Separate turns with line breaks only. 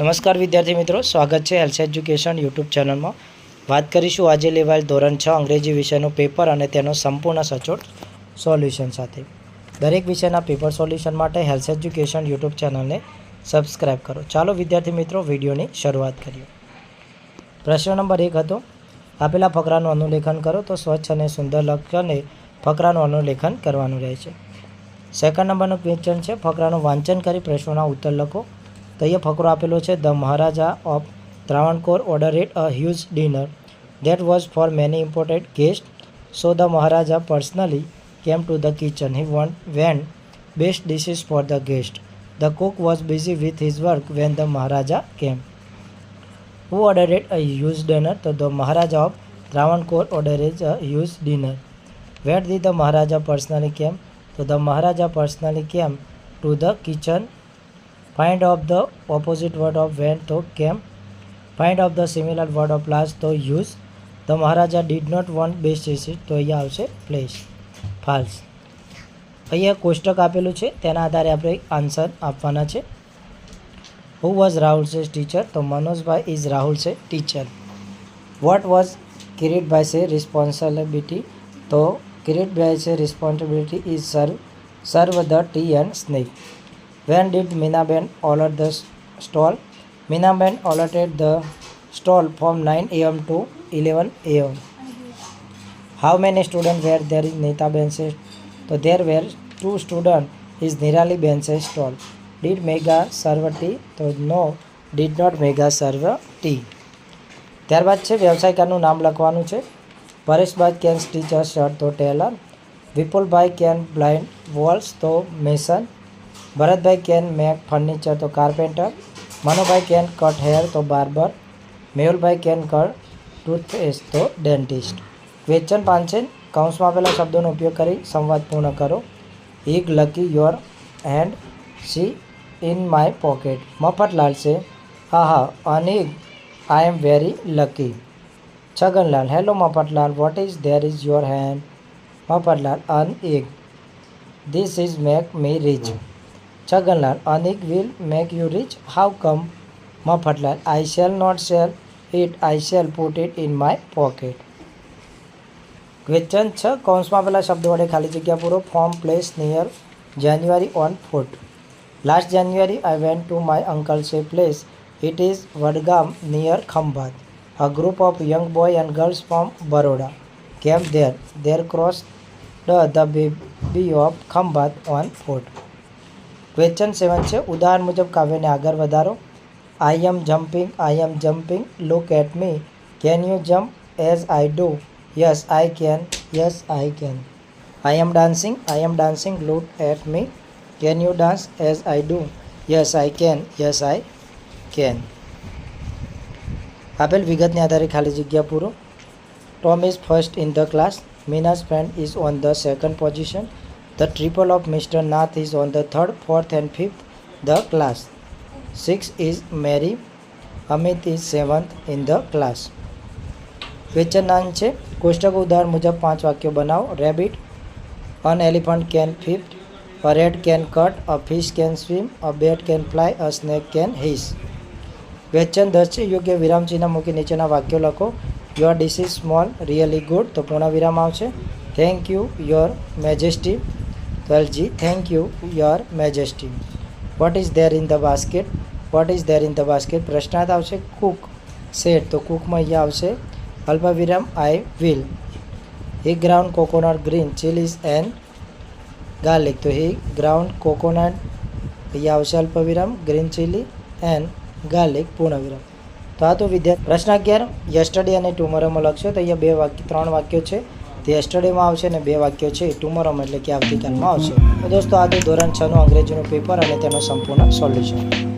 નમસ્કાર વિદ્યાર્થી મિત્રો, સ્વાગત છે હેલ્થ એજ્યુકેશન યુટ્યુબ ચેનલમાં વાત કરીશું આજે લેવાયેલ ધોરણ છ, અંગ્રેજી વિષયનું પેપર અને તેનો સંપૂર્ણ સચોટ સોલ્યુશન સાથે. દરેક વિષયના પેપર સોલ્યુશન માટે હેલ્થ એજ્યુકેશન યુટ્યુબ ચેનલને સબસ્ક્રાઇબ કરો. ચાલો વિદ્યાર્થી મિત્રો, વિડીયોની શરૂઆત કરીએ. પ્રશ્ન નંબર એક હતો, આપેલા ફકરાનું અનુલેખન કરો તો સ્વચ્છ અને સુંદર લક્ષ્યને ફકરાનું અનુલેખન કરવાનું રહે છે. સેકન્ડ નંબરનું ક્વેશ્ચન છે, ફકરાનું વાંચન કરી પ્રશ્નોના ઉત્તર લખો. તો અહીંયા ફકરો આપેલો છે, the Maharaja of Travancore order it a huge dinner. That was for many important guest. So the Maharaja personally came to the kitchen. He want when best dishes for the guest. The cook was busy with his work when the Maharaja came. Who ordered a huge dinner? તો the Maharaja of Travancore ordered a huge dinner. Wet દી the Maharaja personally came? તો the Maharaja personally came to the kitchen find of the opposite word of van તો came find of the similar word of પ્લાસ તો use the Maharaja did not want best receipt તો અહીંયા આવશે place false અહીંયા કોષ્ટક આપેલું છે. તેના આધારે આપણે આન્સર આપવાના છે. હુ વોઝ રાહુલ છે ટીચર તો મનોજભાઈ ઇઝ રાહુલ છે teacher what was Kiritbhai say responsibility તો Kiritbhai say responsibility is serve serve the tea and snack When did Minaben allot the stall? Minaben allotted the stall from 9 am to 11 am. How many students were there in Nita Ben's So there were two students is Nirali Ben's stall. Did Mega serve tea? So no, did not Mega serve tea. ત્યારબાદ છે વ્યવસાયકારનું નામ લખવાનું છે Pareshbhai can stitch a shirt તો tailor Vipulbhai can build walls તો mason Bharatbhai can make furniture તો carpenter, Manubhai can cut hair તો barber, Mehulbhai can cut toothpaste તો ડેન્ટિસ્ટ. ક્વેશ્ચન પાંચ કૌંસમાં આપેલા શબ્દોનો ઉપયોગ કરી સંવાદ પૂર્ણ કરો. ઇગ lucky your hand see in my pocket. Mafatlal છે હા હા અનિગ, I am very lucky. Chhaganlal, hello Mafatlal, what is there is your hand? Mafatlal un ઇગ this is make me rich. Chaganlal, Anik will make you rich. How come? Mafatlal, I shall not sell it. I shall put it in my pocket. Question છ કૌંસમાં પેલા શબ્દ વડે ખાલી જગ્યા પૂરો form place near January on foot last January I went to my uncle's place it is Vadgam near Khambhat a group of young boy and girls from Baroda came there there cross the bay of Khambhat on foot question seven છે. ઉદાહરણ મુજબ, કાવ્યને આગળ વધારો. I am jumping I am jumping look at me can you jump as I do yes I can yes I can I am dancing I am dancing look at me can you dance as I do yes I can yes I can આપેલ વિગતને આધારે ખાલી જગ્યા પૂરો. Tom is first in the class Meena's friend is on the second position. The triple of Mr. Nath is on the third, fourth, and fifth. The class. Six is Mary. Amit is seventh in the class. Question naan છે કોષ્ટક ઉદાહરણ મુજબ પાંચ વાક્યો બનાવો rabbit an elephant can lift a rat can cut a fish can swim a bat can fly a snake can hiss વેચન દસ છે યોગ્ય વિરામચિહ્ન મૂકી નીચેના વાક્યો લખો your dish is small really good તો પૂર્ણ વિરામ આવશે thank you your majesty twelve thank you your majesty what is there in the basket what is there in the basket પ્રશ્નાર્થ આવશે કુક સેટ તો કુકમાં અહીંયા આવશે. અલ્પવિરામ I will he ground coconut green chillies and garlic તો he ground coconut અહીંયા આવશે અલ્પવિરામ ગ્રીન ચીલી એન્ડ ગાર્લિક પૂર્ણવિરામ. તો આ તો વિદ્યાર્થી, પ્રશ્ન અગિયાર. યસ્ટરડે અને ટુમોરોમાં લખશો તો અહીંયા બે વાક્ય, ત્રણ વાક્યો છે. તે યસ્ટરડેમાં આવશે અને બે વાક્યો છે ટુમોરોમાં એટલે કે આવતીકાલમાં આવશે. તો દોસ્તો, આ ધોરણ છનું અંગ્રેજીનું પેપર અને તેનું સંપૂર્ણ સોલ્યુશન